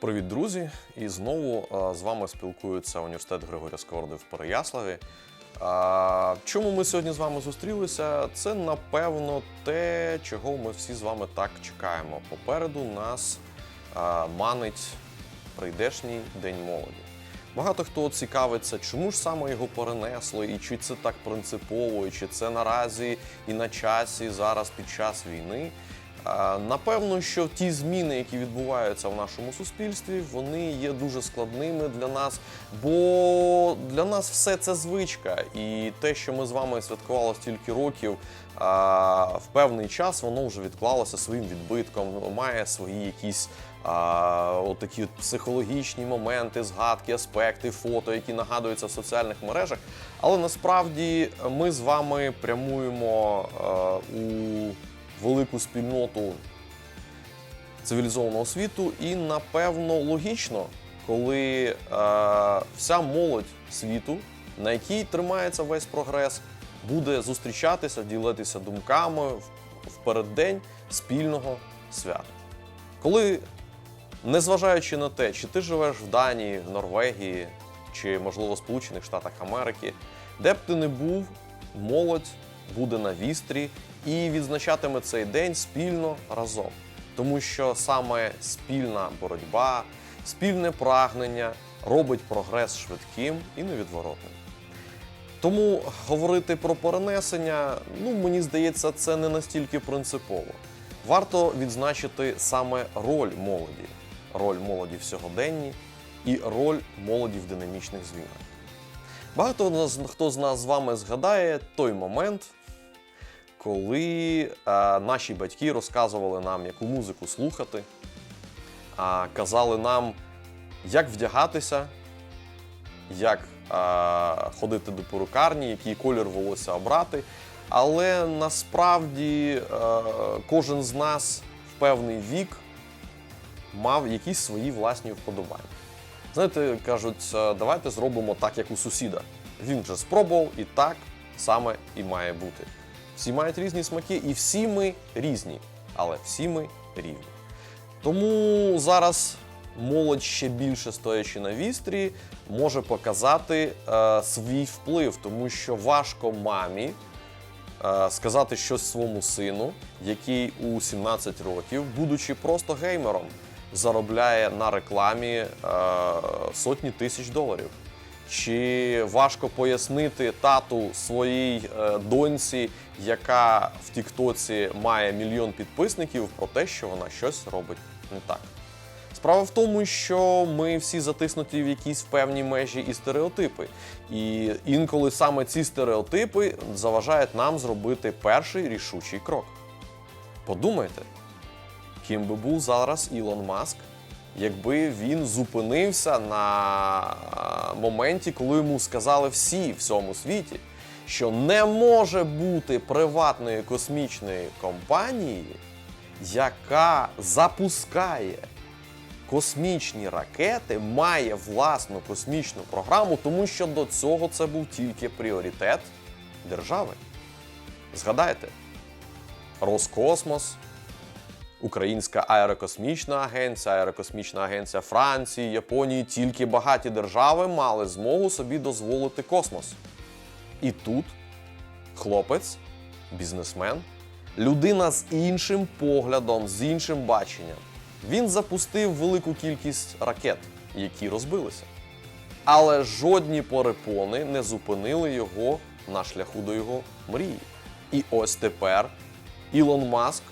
Привіт, друзі! І знову з вами спілкується університет Григорія Сковороди в Переяславі. Чому ми сьогодні з вами зустрілися? Це напевно те, чого ми всі з вами так чекаємо. Попереду нас манить прийдешній день молоді. Багато хто цікавиться, чому ж саме його перенесло, і чи це так принципово, і чи це наразі і на часі зараз під час війни. А, Напевно, що ті зміни, які відбуваються в нашому суспільстві, вони є дуже складними для нас, бо для нас все це звичка, і те, що ми з вами святкували стільки років, в певний час воно вже відклалося своїм відбитком, має свої якісь а, отакі от психологічні моменти, згадки, аспекти, фото, які нагадуються в соціальних мережах. Але насправді ми з вами прямуємо е, у велику спільноту цивілізованого світу, і напевно логічно, коли е, вся молодь світу, на якій тримається весь прогрес, буде зустрічатися, ділитися думками в, в переддень спільного свята. Коли, незважаючи на те, чи ти живеш в Данії, в Норвегії, чи, можливо, Сполучених Штатах Америки, де б ти не був, молодь буде на вістрі і відзначатиме цей день спільно разом. Тому що саме спільна боротьба, спільне прагнення робить прогрес швидким і невідворотним. Тому говорити про перенесення, ну мені здається, це не настільки принципово. Варто відзначити саме роль молоді, роль молоді в сьогоденні і роль молоді в динамічних змінах. Багато хто з нас з вами згадає той момент, коли е, наші батьки розказували нам, яку музику слухати, а, казали нам, як вдягатися, як е, ходити до перукарні, який колір волосся обрати. Але насправді е, кожен з нас в певний вік мав якісь свої власні вподобання. Знаєте, кажуть, е, давайте зробимо так, як у сусіда. Він вже спробував, і так саме і має бути. Всі мають різні смаки, і всі ми різні, але всі ми рівні. Тому зараз молодь ще більше стоячи на вістрі, може показати е, свій вплив, тому що важко мамі е, сказати щось своєму сину, який у 17 років, будучи просто геймером, заробляє на рекламі е, сотні тисяч доларів. Чи важко пояснити тату своїй е, доньці, яка в Тіктоці має мільйон підписників, про те, що вона щось робить не так? Справа в тому, що ми всі затиснуті в якісь певні межі і стереотипи. І інколи саме ці стереотипи заважають нам зробити перший рішучий крок. Подумайте, ким би був зараз Ілон Маск, якби він зупинився на е, моменті, коли йому сказали всі в всьому світі, що не може бути приватної космічної компанії, яка запускає космічні ракети, має власну космічну програму, тому що до цього це був тільки пріоритет держави. Згадайте, Роскосмос, Українська аерокосмічна агенція, аерокосмічна агенція Франції, Японії, тільки багаті держави мали змогу собі дозволити космос. І тут хлопець, бізнесмен, людина з іншим поглядом, з іншим баченням. Він запустив велику кількість ракет, які розбилися. Але жодні перепони не зупинили його на шляху до його мрії. І ось тепер Ілон Маск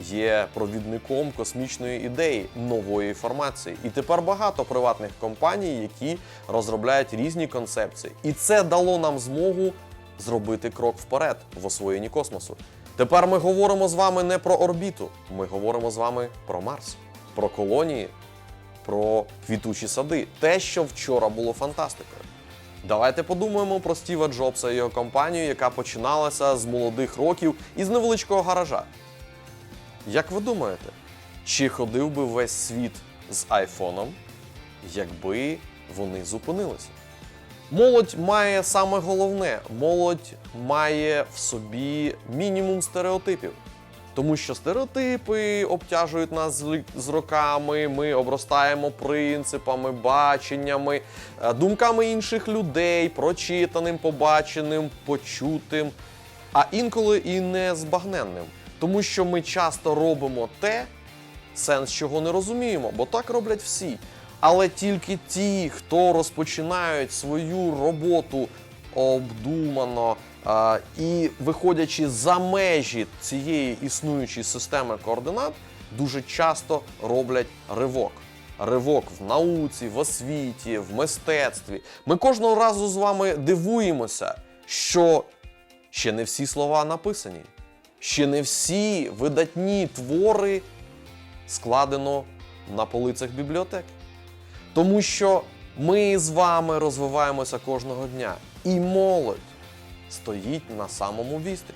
є провідником космічної ідеї нової формації. І тепер багато приватних компаній, які розробляють різні концепції. І це дало нам змогу зробити крок вперед в освоєнні космосу. Тепер ми говоримо з вами не про орбіту, ми говоримо з вами про Марс, про колонії, про квітучі сади. Те, що вчора було фантастикою. Давайте подумаємо про Стіва Джобса і його компанію, яка починалася з молодих років із невеличкого гаража. Як ви думаєте, чи ходив би весь світ з айфоном, якби вони зупинилися? Молодь має саме головне: молодь має в собі мінімум стереотипів. Тому що стереотипи обтяжують нас з- роками, ми обростаємо принципами, баченнями, е, думками інших людей, прочитаним, побаченим, почутим, а інколи і незбагненним. Тому що ми часто робимо те, сенс чого не розуміємо, бо так роблять всі. Але тільки ті, хто розпочинають свою роботу обдумано а, і виходячи за межі цієї існуючої системи координат, дуже часто роблять ривок. Ривок в науці, в освіті, в мистецтві. Ми кожного разу з вами дивуємося, що ще не всі слова написані, ще не всі видатні твори складено на полицях бібліотек. Тому що ми з вами розвиваємося кожного дня. І молодь стоїть на самому вістрі.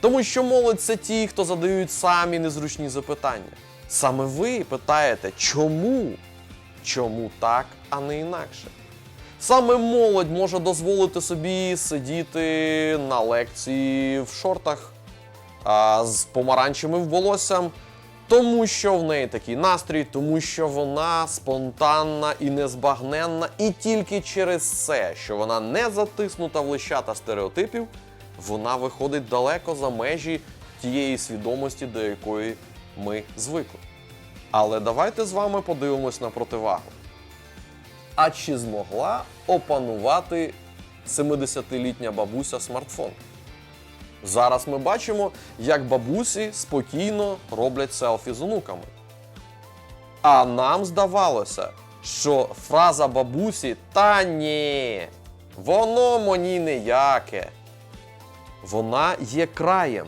Тому що молодь це ті, хто задають самі незручні запитання. Саме ви питаєте, чому? Чому так, а не інакше? Саме молодь може дозволити собі сидіти на лекції в шортах а, з помаранчевим волоссям, тому що в неї такий настрій, тому що вона спонтанна і незбагненна, і тільки через це, що вона не затиснута в лищата стереотипів, вона виходить далеко за межі тієї свідомості, до якої ми звикли. Але давайте з вами подивимось на противагу. А чи змогла опанувати 70-літня бабуся смартфон? Зараз ми бачимо, як бабусі спокійно роблять селфі з онуками. А нам здавалося, що фраза бабусі та ні, воно мені ніяке. Вона є краєм,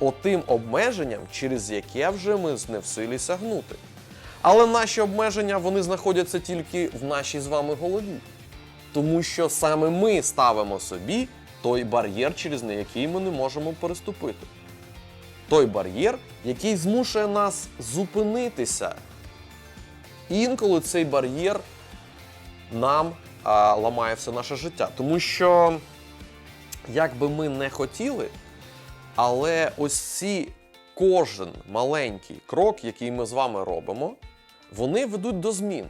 отим обмеженням, через яке вже ми не в силі сягнути. Але наші обмеження вони знаходяться тільки в нашій з вами голові. Тому що саме ми ставимо собі той бар'єр, через який ми не можемо переступити. Той бар'єр, який змушує нас зупинитися. І інколи цей бар'єр нам а, ламає все наше життя. Тому що, як би ми не хотіли, але ось ці кожен маленький крок, який ми з вами робимо, вони ведуть до змін.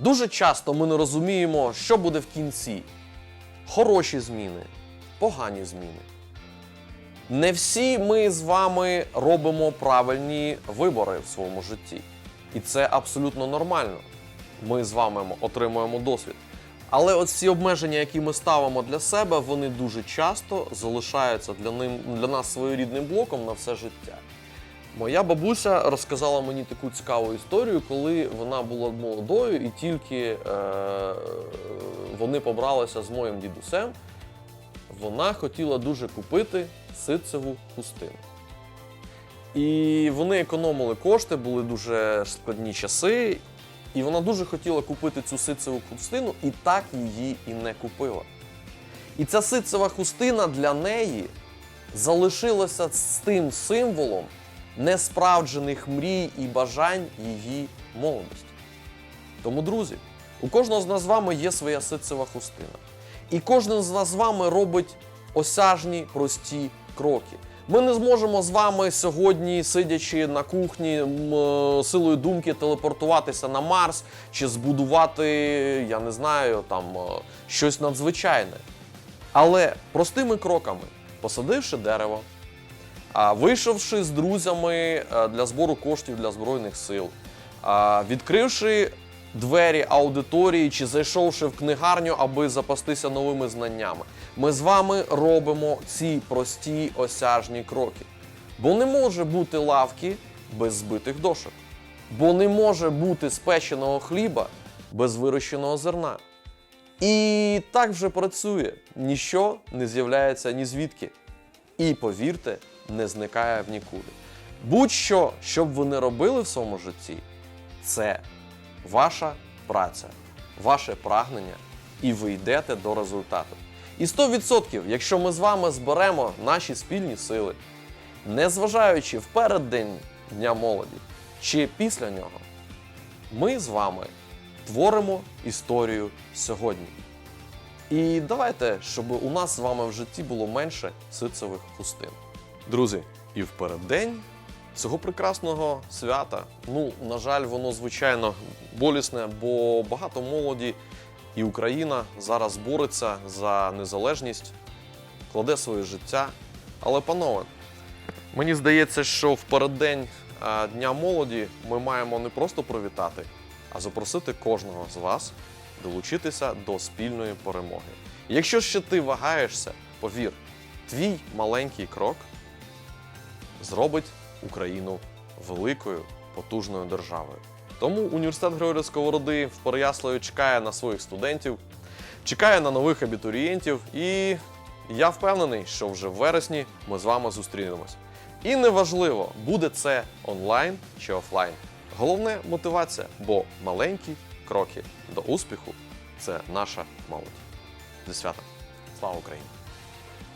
Дуже часто ми не розуміємо, що буде в кінці. Хороші зміни, погані зміни. Не всі ми з вами робимо правильні вибори в своєму житті. І це абсолютно нормально. Ми з вами отримуємо досвід. Але от обмеження, які ми ставимо для себе, вони дуже часто залишаються для, ним, для нас своєрідним блоком на все життя. Моя бабуся розказала мені таку цікаву історію, коли вона була молодою і тільки е, вони побралися з моїм дідусем. Вона хотіла дуже купити ситцеву хустину. І вони економили кошти, були дуже складні часи. І вона дуже хотіла купити цю ситцеву хустину, і так її і не купила. І ця ситцева хустина для неї залишилася з тим символом несправджених мрій і бажань її молодості. Тому, друзі, у кожного з нас з вами є своя ситцева хустина. І кожен з нас з вами робить осяжні прості кроки. Ми не зможемо з вами сьогодні, сидячи на кухні, е, силою думки телепортуватися на Марс чи збудувати, я не знаю, там е, щось надзвичайне. Але простими кроками, посадивши дерево, вийшовши з друзями е, для збору коштів для Збройних сил, відкривши двері аудиторії чи зайшовши в книгарню, аби запастися новими знаннями, ми з вами робимо ці прості осяжні кроки. Бо не може бути лавки без збитих дошок, бо не може бути спеченого хліба без вирощеного зерна. І так вже працює. Ніщо не з'являється ні звідки. І повірте, не зникає в нікуди. Будь-що, що б ви не робили в своєму житті, це ваша праця, ваше прагнення, і ви йдете до результату. І 100%, якщо ми з вами зберемо наші спільні сили, незважаючи в переддень Дня молоді чи після нього, ми з вами творимо історію сьогодні. І давайте, щоб у нас з вами в житті було менше ситцевих хустин. Друзі, і в переддень цього прекрасного свята. Ну, на жаль, воно звичайно болісне, бо багато молоді і Україна зараз бореться за незалежність, кладе своє життя. Але, панове, мені здається, що в переддень е, Дня молоді ми маємо не просто привітати, а запросити кожного з вас долучитися до спільної перемоги. Якщо ще ти вагаєшся, повір, твій маленький крок зробить Україну великою, потужною державою. Тому університет Григорія Сковороди в Переяславі чекає на своїх студентів, чекає на нових абітурієнтів, і я впевнений, що вже в вересні ми з вами зустрінемось. І неважливо, буде це онлайн чи офлайн. Головне мотивація, бо маленькі кроки до успіху це наша молодь. Зі святом. Слава Україні!